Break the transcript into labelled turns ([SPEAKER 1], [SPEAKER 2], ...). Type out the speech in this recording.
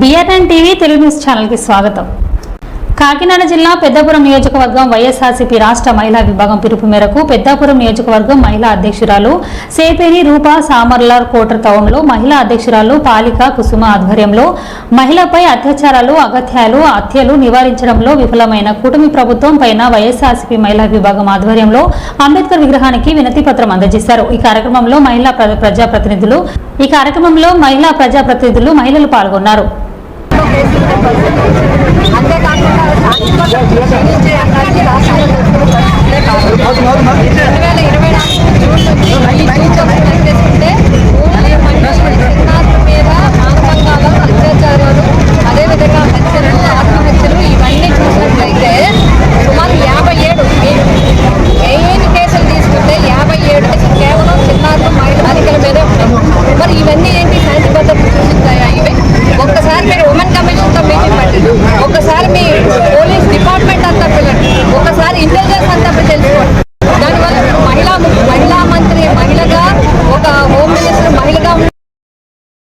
[SPEAKER 1] BRN TV Telugu news ఛానల్కి స్వాగతం. కాకినాడ జిల్లా పెద్దాపురం నియోజకవర్గం వైఎస్ఆర్సీపీ రాష్ట్ర మహిళా విభాగం పిలుపు మేరకు పెద్దాపురం నియోజకవర్గం మహిళా అధ్యక్షురాలు సేపేరి రూపా సామర్లార్ కోటర్ టౌన్లో మహిళా అధ్యక్షురాలు పాలిక కుసుమ ఆధ్వర్యంలో మహిళపై అత్యాచారాలు అగత్యాలు హత్యలు నివారించడంలో విఫలమైన కూటమి ప్రభుత్వం పైన వైఎస్ఆర్సీపీ మహిళా విభాగం ఆధ్వర్యంలో అంబేద్కర్ విగ్రహానికి వినతి పత్రం అందజేశారు. ఈ కార్యక్రమంలో మహిళా ప్ర- ప్రజాప్రతినిధులు ఈ కార్యక్రమంలో మహిళా ప్రజాప్రతినిధులు మహిళలు పాల్గొన్నారు.
[SPEAKER 2] రెండు వేల ఇరవై నాలుగు జూన్ నుంచి